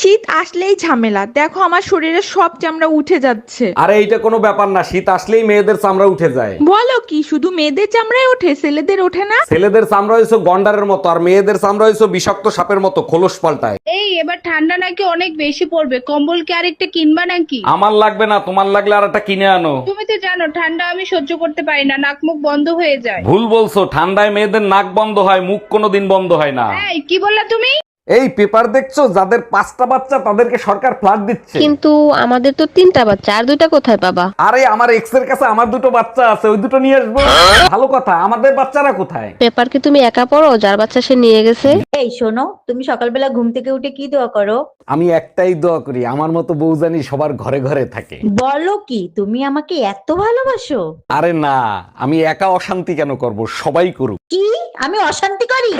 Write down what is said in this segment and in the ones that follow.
শীত আসলেই ঝামেলা। দেখো আমার শরীরে সব চামড়া উঠে যাচ্ছে। আরে এইটা কোনো ব্যাপার না শীত আসলেই মেয়েদের চামড়া উঠে যায়। বলো কি শুধু মেয়েদের চামড়ায় ওঠে ছেলেদের ওঠে না? ছেলেদের চামড়া হয়েছে গন্ডারের মতো আর মেয়েদের চামড়া হয়েছে বিষাক্ত সাপের মতো খোলস পাল্টায়। এই এবার ঠান্ডা নাকি অনেক বেশি পড়বে। কম্বল কি আরেকটা কিনবা নাকি? আমার লাগবে না তোমার লাগলে আর একটা কিনে আনো। তুমি তো জানো ঠান্ডা আমি সহ্য করতে পারি না নাক মুখ বন্ধ হয়ে যায়। ভুল বলছো ঠান্ডায় মেয়েদের নাক বন্ধ হয় মুখ কোনোদিন বন্ধ হয় না। এই কি বললা তুমি? এই পেপার দেখছ? যাদের পাঁচটা বাচ্চা তাদেরকে সরকার ফ্ল্যাট দিচ্ছে। কিন্তু আমাদের তো তিনটা বাচ্চা আর দুইটা কোথায় পাবা আরে আমার এক্সের কাছে আমার দুটো বাচ্চা আছে ওই দুটো নিয়ে আসব। ভালো কথা আমাদের বাচ্চারা কোথায়? পেপার কি তুমি একা পড়ো? যার বাচ্চা সে নিয়ে গেছে। এই শোনো তুমি সকালবেলা ঘুম থেকে উঠে কি দোয়া করো? আমি একটাই দোয়া করি আমার মতো বউ জানি সবার ঘরে ঘরে থাকে। বলো কি তুমি আমাকে এত ভালোবাসো? আরে না আমি একা অশান্তি কেন করব? সবাই করুক। কি? আমি অশান্তি করি?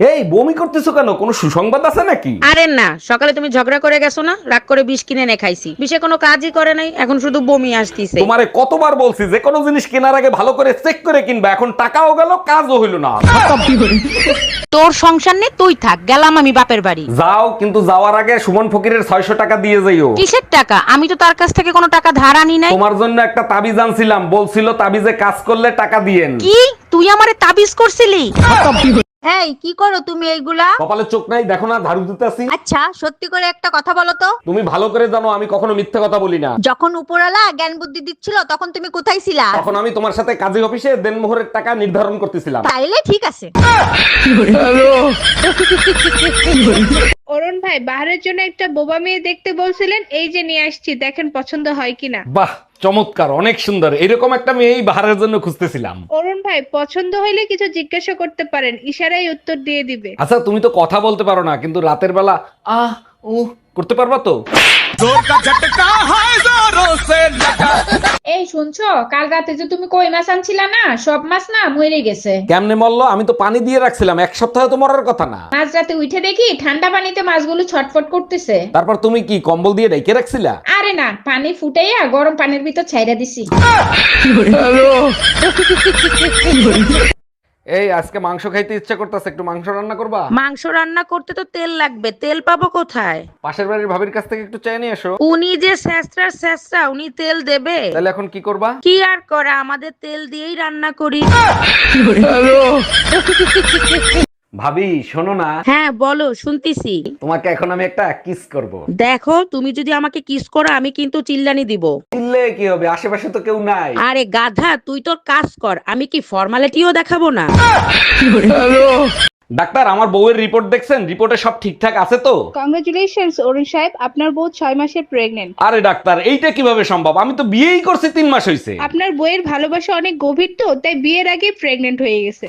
এই বমি করতেছো কেন? কোনো সুসংবাদ আছে নাকি? আরে না সকালে তুমি ঝগড়া করে গেছো না? রাগ করে বিষ কিনে এনে খাইছি। বিষে কোনো কাজই করে নাই এখন শুধু বমি আসতিছে। তোমারে কতবার বলছি যে কোনো জিনিস কেনার আগে ভালো করে চেক করে কিনবা এখন টাকাও গেল কাজও হইল না। তোর সংসার নেই তুই থাক গেলাম আমি বাপের বাড়ি। যাও কিন্তু যাওয়ার আগে সুমন ফকিরের ছয়শো টাকা দিয়ে যাইও কিসের টাকা? আমি তো তার কাছ থেকে কোনো টাকা ধার আনি নাই। তোমার জন্য একটা তাবিজ আনছিলাম বলছিল তাবিজে কাজ করলে টাকা দিয়েন। কি? তুই আমারে তাবিজ করছিলি? এই কি করো তুমি এইগুলা? কপালে চোখ নাই দেখো না ঝাড়ু দিতেছি আচ্ছা সত্যি করে একটা কথা বলো তো। তুমি ভালো করে জানো আমি কখনো মিথ্যা কথা বলি না। যখন উপরালা জ্ঞান বুদ্ধি দিচ্ছিল তখন তুমি কোথায় ছিলা? তখন আমি তোমার সাথে কাজী অফিসে দেনমোহরের টাকা নির্ধারণ করতেছিলাম। তাইলে ঠিক আছে। ভাই বাহারের জন্য একটা বোবা মেয়ে দেখতে বলছিলেন এই যে নিয়ে আসছি দেখেন পছন্দ হয় কিনা। বাহ চমৎকার অনেক সুন্দর। এরকম একটা মেয়েই বাহারের জন্য খুঁজতেছিলাম। অরুণ ভাই পছন্দ হইলে কিছু জিজ্ঞাসা করতে পারেন ইশারায় উত্তর দিয়ে দিবে। আচ্ছা তুমি তো কথা বলতে পারো না কিন্তু রাতের বেলা আহ উ করতে পারবা তো? এই শুনছো কাল রাতে যে তুমি কই মাছ আনছিলা না সব মাছ না মরে গেছে। কেমনে মরলো? আমি তো পানি দিয়ে রাখছিলাম এক সপ্তাহ তো মরার কথা না। মাঝ রাতে উঠে দেখি ঠান্ডা পানিতে মাছগুলো ছটফট করতেছে। তারপর তুমি কি কম্বল দিয়ে রেখে রাখছিলা? আরে না পানি ফুটাইয়া গরম পানির ভিতর ছাইরা দিছি। এই আজকে মাংস খাইতে ইচ্ছা করতেছে একটু মাংস রান্না করবা? মাংস রান্না করতে তো তেল লাগবে। তেল পাবো কোথায়? পাশের বাড়ির ভাবির কাছ থেকে একটু চাই নিয়ে এসো। উনি যে স্যাঁচড়ার স্যাঁচড়া উনি তেল দেবে। তাহলে এখন কি করবা? কি আর করা? আমাদের তেল দিয়েই রান্না করি। ভাবি শোনো না। হ্যাঁ বলো শুনতেছি। তোমাকে এখন আমি একটা কিস করব। দেখো তুমি যদি আমাকে কিস করো আমি কিন্তু চিল্লানি দিব। চিল্লে কি হবে? আশেপাশে তো কেউ নাই। আরে গাধা তুই তোর কাজ কর। আমি কি ফর্মালিটিও দেখাবো না? ডাক্তার আমার বউয়ের রিপোর্ট দেখছেন? রিপোর্টে সব ঠিকঠাক আছে তো? কংগ্রেচুলেশন অরুণ সাহেব। আপনার বউ ছয় মাসের প্রেগনেন্ট আরে ডাক্তার এইটা কীভাবে সম্ভব? আমি তো বিয়েই করছি তিন মাস হয়েছে আপনার বইয়ের ভালোবাসা অনেক গভীর তো তাই বিয়ের আগে প্রেগনেন্ট হয়ে গেছে।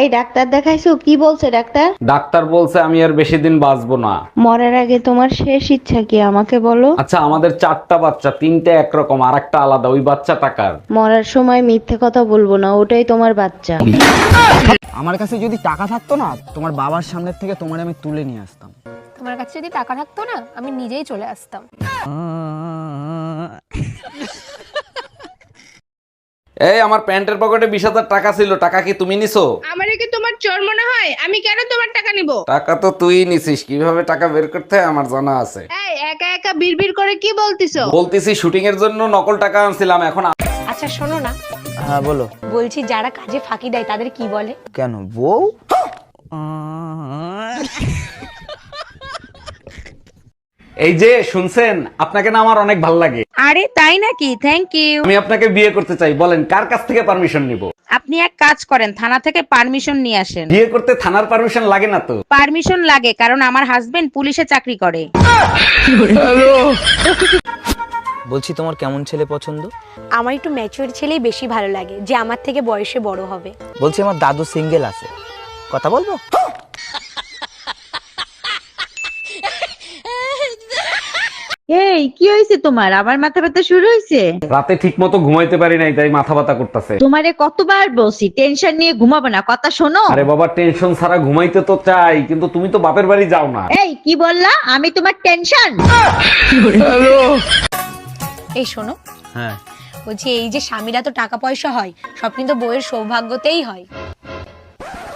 এই ডাক্তার দেখাইছো? কি বলছে ডাক্তার? ডাক্তার বলছে আমি আর বেশি দিন বাঁচবো না। মরার আগে তোমার শেষ ইচ্ছা কি আমাকে বলো? আচ্ছা আমাদের চারটা বাচ্চা তিনটে একরকম আর একটা আলাদা ওই বাচ্চা টাকার মরার সময় মিথ্যে কথা বলব না ওটাই তোমার বাচ্চা। আমার কাছে যদি টাকা থাকতো না তোমার বাবার সামনের থেকে তোমার আমি তুলে নিয়ে আসতাম। তোমার কাছে যদি টাকা থাকতো না আমি নিজেই চলে আসতাম। এই আমার প্যান্টের পকেটে বিশ হাজার টাকা ছিল টাকা কি তুমি নিছো? আমার কি তোমার চোর মনে হয়? আমি কেন তোমার টাকা নিব? টাকা তো তুই নিছিস কীভাবে টাকা বের করতে হয় আমার জানা আছে। এই একা একা বিড়বিড় করে কি বলতিছো? বলতেছি শুটিং এর জন্য নকল টাকা আনছিলাম এখন আচ্ছা শোনো না হ্যাঁ বলো। বলছি যারা কাজে ফাঁকি দেয় তাদের কি বলে? কেন বউ? এই যে শুনছেন? আপনাকে না আমার অনেক ভালো লাগে। আরে তাই নাকি? থ্যাংক ইউ আমি আপনাকে বিয়ে করতে চাই। বলেন কার কাছ থেকে পারমিশন নিব? আপনি এক কাজ করেন থানা থেকে পারমিশন নিয়ে আসেন। বিয়ে করতে থানার পারমিশন লাগে না তো? পারমিশন লাগে কারণ আমার হাজবেন্ড পুলিশে চাকরি করে। বলছি তোমার কেমন ছেলে পছন্দ? আমার একটু ম্যাচিওর ছেলেই বেশি ভালো লাগে যে আমার থেকে বয়সে বড় হবে। বলছি আমার দাদু সিঙ্গেল আছে। কথা বলব? এই কি হয়েছে তোমার? আবার মাথা ব্যথা শুরু হয়েছে? রাতে ঠিক মতো ঘুমাইতে পারি নাই তাই মাথা ব্যথা করতেছে। তোমারে কতবার বলছি টেনশন নিয়ে ঘুমাবো না কথা শোনো। আরে বাবা টেনশন ছাড়া ঘুমাইতে তো চাই কিন্তু তুমি তো বাপের বাড়ি যাও না। এই কি বললা? আমি তোমার টেনশন এই শোনো। হ্যাঁ। বলছি এই যে স্বামীরা তো টাকা পয়সা হয় সব কিন্তু বইয়ের সৌভাগ্যতেই হয়।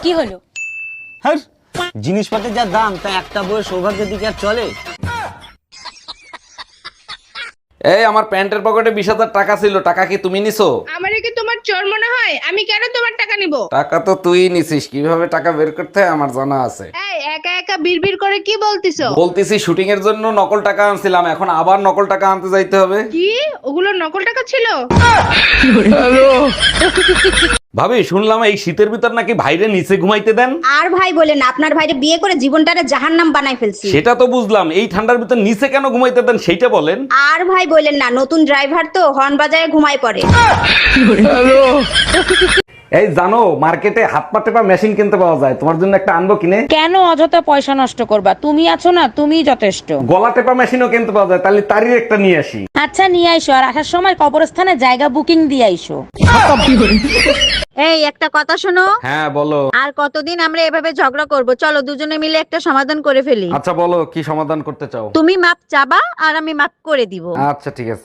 কি হলো? হ্যাঁ জিনিসপত্রের যা দাম তা একটা বইয়ের সৌভাগ্যের দিকে আর চলে? এই আমার প্যান্টের পকেটে বিশ হাজার টাকা ছিল টাকা কি তুমি নিছো? আমারে কি তোমার চোর মনে হয়? আমি কেন তোমার টাকা নিব? টাকা তো তুই নিছিস কীভাবে টাকা বের করতে হয় আমার জানা আছে। এই একা একা বিড়বিড় করে কি বলতিছো? বলতেছি শুটিং এর জন্য নকল টাকা আনছিলাম এখন আবার নকল টাকা আনতে যাইতে হবে। কি? ওগুলো নকল টাকা ছিল? ভাবি শুনলাম এই শীতের ভিতর নাকি ভাইরে নিচে ঘুমাইতে দেন? আর ভাই বলেন আপনার ভাইরে বিয়ে করে জীবনটারে জাহান্নাম বানাই ফেলছি। সেটা তো বুঝলাম এই ঠান্ডার ভিতর নিচে কেন ঘুমাইতে দেন সেটা বলেন। আর ভাই বলেন না নতুন ড্রাইভার তো হর্ন বাজায় ঘুমায় পড়ে। এই জানো মার্কেটে হাত পা টেপা মেশিন কিনতে পাওয়া যায়। তোমার জন্য একটা আনব কিনে। কেন অযথা পয়সা নষ্ট করবা? তুমি আছো না তুমিই যথেষ্ট। গলা টেপা মেশিনও কিনতে পাওয়া যায়। তাহলে তারই একটা নিয়ে আসি। আচ্ছা নিয়ে আইসো আর আসার সময় কবরস্থানে জায়গা বুকিং দিয়ে আইসো। এই একটা কথা শোনো। হ্যাঁ বলো। আর কতদিন আমরা এভাবে ঝগড়া করব? চলো দুজনে মিলে একটা সমাধান করে ফেলি। আচ্ছা বলো কি সমাধান করতে চাও? তুমি মাপ চাবা আর আমি মাপ করে দিব। আচ্ছা ঠিক আছে।